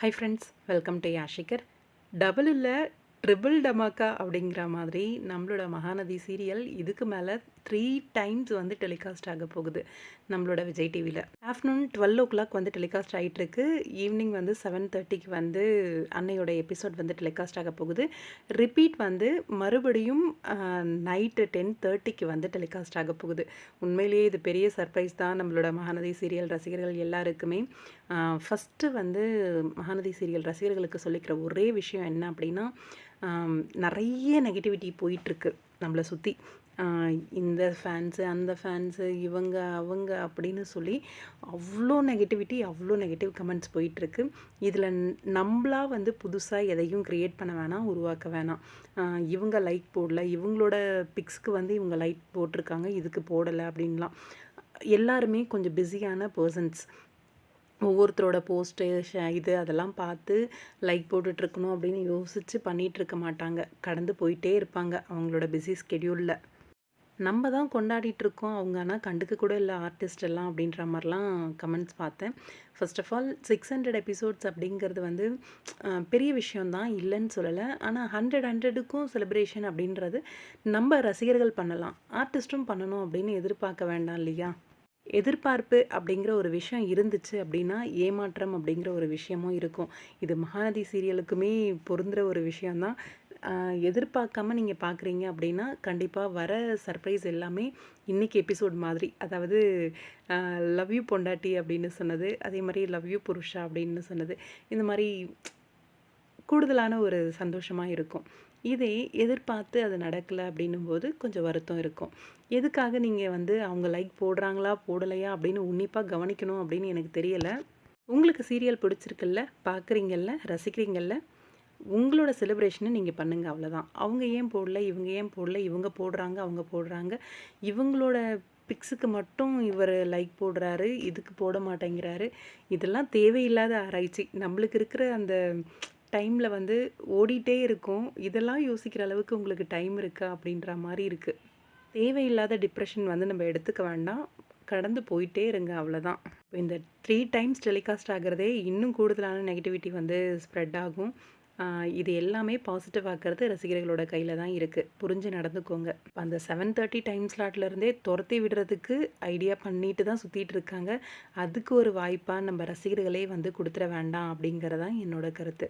High friends welcome to யாஷிகர் double இல்லை triple டமாக்கா அப்படிங்கிற மாதிரி நம்மளோட மகாநதி சீரியல் இதுக்கு மேலே த்ரீ டைம்ஸ் வந்து டெலிகாஸ்ட் ஆக போகுது நம்மளோட விஜய் டிவியில் ஆஃப்டர்நூன் டுவெல் ஓ கிளாக் வந்து டெலிகாஸ்ட் ஆகிட்டுருக்கு ஈவினிங் வந்து செவன் தேர்ட்டிக்கு வந்து அன்னையோட எபிசோட் வந்து டெலிகாஸ்ட் ஆக போகுது. ரிப்பீட் வந்து மறுபடியும் நைட்டு டென் தேர்ட்டிக்கு வந்து டெலிகாஸ்ட் ஆக போகுது. உண்மையிலேயே இது பெரிய சர்ப்ரைஸ் தான் நம்மளோட மகாநதி சீரியல் ரசிகர்கள் எல்லாருக்குமே. ஃபஸ்ட்டு வந்து மகாநதி சீரியல் ரசிகர்களுக்கு சொல்லிக்கிற ஒரே விஷயம் என்ன அப்படின்னா நிறைய நெகட்டிவிட்டி போயிட்டுருக்கு நம்மளை சுற்றி இந்த ஃபேன்ஸு அந்த ஃபேன்ஸு இவங்க அவங்க அப்படின்னு சொல்லி அவ்வளோ நெகட்டிவிட்டி அவ்வளோ நெகட்டிவ் கமெண்ட்ஸ் போயிட்டுருக்கு. இதில் நம்மளாக வந்து புதுசாக எதையும் க்ரியேட் பண்ண வேணாம் உருவாக்க வேணாம். இவங்க லைக் போடல இவங்களோட பிக்ஸ்க்கு வந்து இவங்க லைக் போட்டிருக்காங்க இதுக்கு போடலை அப்படின்லாம். எல்லாருமே கொஞ்சம் பிஸியான பர்சன்ஸ் ஒவ்வொருத்தரோட போஸ்ட்டு இது அதெல்லாம் பார்த்து லைக் போட்டுட்ருக்கணும் அப்படின்னு யோசித்து பண்ணிகிட்ருக்க மாட்டாங்க. கடந்து போயிட்டே இருப்பாங்க அவங்களோட பிஸி ஸ்கெடியூலில். நம்ம தான் கொண்டாடிட்டுருக்கோம் அவங்க ஆனால் கண்டுக்க கூட இல்லை ஆர்டிஸ்ட் எல்லாம் அப்படின்ற மாதிரிலாம் கமெண்ட்ஸ் பார்த்தேன். First of all six hundred episodes அப்படிங்கிறது வந்து பெரிய விஷயம்தான் இல்லைன்னு சொல்லலை. ஆனால் ஹண்ட்ரட் ஹண்ட்ரடுக்கும் செலிப்ரேஷன் அப்படின்றது நம்ம ரசிகர்கள் பண்ணலாம். ஆர்டிஸ்ட்டும் பண்ணணும் அப்படின்னு எதிர்பார்க்க வேண்டாம் இல்லையா? எதிர்பார்ப்பு அப்படிங்கிற ஒரு விஷயம் இருந்துச்சு அப்படின்னா ஏமாற்றம் அப்படிங்கிற ஒரு விஷயமும் இருக்கும். இது மகாநதி சீரியலுக்குமே பொருந்துகிற ஒரு விஷயந்தான் எதிர்பார்க்காம நீங்கள் பார்க்குறீங்க அப்படின்னா கண்டிப்பாக வர சர்ப்ரைஸ் எல்லாமே இன்றைக்கி எபிசோட் மாதிரி. அதாவது லவ் யூ பொண்டாட்டி அப்படின்னு சொன்னது அதே மாதிரி லவ் யூ புருஷா அப்படின்னு சொன்னது இந்த மாதிரி கூடுதலான ஒரு சந்தோஷமாக இருக்கும். இதே எதிர்பார்த்து அது நடக்கலை அப்படின்னும் போது கொஞ்சம் வருத்தம் இருக்கும். எதுக்காக நீங்கள் வந்து அவங்க லைக் போடுறாங்களா போடலையா அப்படின்னு உன்னிப்பாக கவனிக்கணும் அப்படின்னு எனக்கு தெரியலை. உங்களுக்கு சீரியல் பிடிச்சிருக்குல்ல பார்க்குறீங்கல்ல ரசிக்கிறீங்கல்ல உங்களோட செலிப்ரேஷனை நீங்கள் பண்ணுங்கள் அவ்வளோதான் அவங்க ஏன் போடல இவங்க ஏன் போடல இவங்க போடுறாங்க அவங்க போடுறாங்க. இவங்களோட பிக்ஸுக்கு மட்டும் இவர் லைக் போடுறாரு இதுக்கு போட மாட்டேங்கிறாரு. இதெல்லாம் தேவையில்லாத ஆராய்ச்சி. நம்மளுக்கு இருக்கிற அந்த டைமில் வந்து ஓடிட்டே இருக்கும். இதெல்லாம் யோசிக்கிற அளவுக்கு உங்களுக்கு டைம் இருக்கா? அப்படின்ற மாதிரி இருக்குது தேவையில்லாத டிப்ரெஷன் வந்து நம்ம எடுத்துக்க வேண்டாம். கடந்து போயிட்டே இருங்க அவ்வளோதான் இப்போ இந்த த்ரீ டைம்ஸ் டெலிகாஸ்ட் ஆகிறதே இன்னும் கூடுதலான நெகட்டிவிட்டி வந்து ஸ்ப்ரெட் ஆகும். இது எல்லாமே பாசிட்டிவ் ஆக்கிறது ரசிகர்களோட கையில் தான் இருக்குது புரிஞ்சு நடந்துக்கோங்க. இப்போ அந்த செவன் தேர்ட்டி டைம் ஸ்லாட்லேருந்தே துரத்தி விடுறதுக்கு ஐடியா பண்ணிட்டு தான் சுற்றிட்டு இருக்காங்க. அதுக்கு ஒரு வாய்ப்பாக நம்ம ரசிகர்களே வந்து கொடுத்துட வேண்டாம் அப்படிங்கிறதான் என்னோட கருத்து.